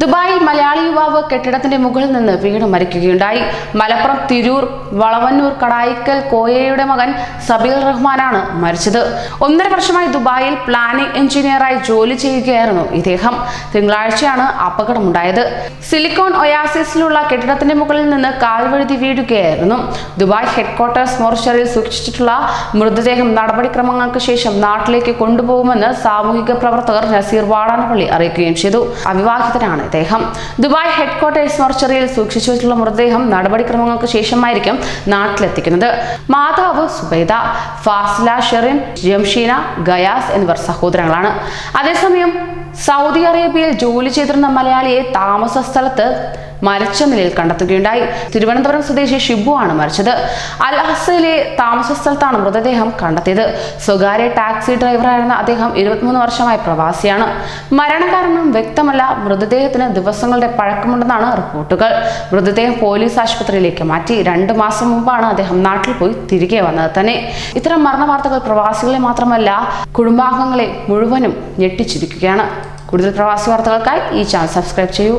ദുബായിൽ മലയാളി യുവാവ് കെട്ടിടത്തിന്റെ മുകളിൽ നിന്ന് വീണ് മരിക്കുകയുണ്ടായി മലപ്പുറം തിരൂർ വളവന്നൂർ കടായിക്കൽ കോയയുടെ മകൻ സബീൽ റഹ്മാനാണ് മരിച്ചത്. ഒന്നര വർഷമായി ദുബായിൽ പ്ലാനിംഗ് എഞ്ചിനീയറായി ജോലി ചെയ്യുകയായിരുന്നു ഇദ്ദേഹം. തിങ്കളാഴ്ചയാണ് അപകടമുണ്ടായത്. സിലിക്കോൺ ഒയാസിസിലുള്ള കെട്ടിടത്തിന്റെ മുകളിൽ നിന്ന് കാൽവഴുതി വീഴുകയായിരുന്നു. ദുബായ് ഹെഡ്ക്വാർട്ടേഴ്സ് മോർച്ചറിയിൽ സൂക്ഷിച്ചിട്ടുള്ള മൃതദേഹം നടപടിക്രമങ്ങൾക്ക് ശേഷം നാട്ടിലേക്ക് കൊണ്ടുപോകുമെന്ന് സാമൂഹിക പ്രവർത്തകർ നസീർ വാടാനപ്പള്ളി അറിയിക്കുകയും ചെയ്തു. അവിവാഹിതനാണ് ഇദ്ദേഹം ദുബായ് ഹെഡ്ക്വാർട്ടേഴ്സ് മോർച്ചറിയിൽ സൂക്ഷിച്ചു വെച്ചിട്ടുള്ള മൃതദേഹം നടപടിക്രമങ്ങൾക്ക് ശേഷമായിരിക്കും നാട്ടിലെത്തിക്കുന്നത്. മാതാവ് സുബൈദ ഫാസില ഷെറിൻ ജംഷീന ഗയാസ് എന്നിവർ സഹോദരങ്ങളാണ്. അതേസമയം സൗദി അറേബ്യയിൽ ജോലി ചെയ്തിരുന്ന മലയാളിയെ താമസ സ്ഥലത്ത് മരിച്ച നിലയിൽ കണ്ടെത്തുകയുണ്ടായി. തിരുവനന്തപുരം സ്വദേശി ഷിബു ആണ് മരിച്ചത്. അൽഹസയിലെ താമസ സ്ഥലത്താണ് മൃതദേഹം കണ്ടെത്തിയത്. സ്വകാര്യ ടാക്സി ഡ്രൈവറായിരുന്ന അദ്ദേഹം ഇരുപത്തിമൂന്ന് വർഷമായി പ്രവാസിയാണ്. മരണകാരണം വ്യക്തമല്ല. മൃതദേഹത്തിന് ദിവസങ്ങളുടെ പഴക്കമുണ്ടെന്നാണ് റിപ്പോർട്ടുകൾ. മൃതദേഹം പോലീസ് ആശുപത്രിയിലേക്ക് മാറ്റി രണ്ട് മാസം മുമ്പാണ് അദ്ദേഹം നാട്ടിൽ പോയി തിരികെ വന്നത് തന്നെ. ഇത്തരം മരണ വാർത്തകൾ പ്രവാസികളെ മാത്രമല്ല കുടുംബാംഗങ്ങളെ മുഴുവനും ഞെട്ടിച്ചിരിക്കുകയാണ്. കൂടുതൽ പ്രവാസി വാർത്തകൾക്കായി ഈ ചാനൽ സബ്സ്ക്രൈബ് ചെയ്യൂ.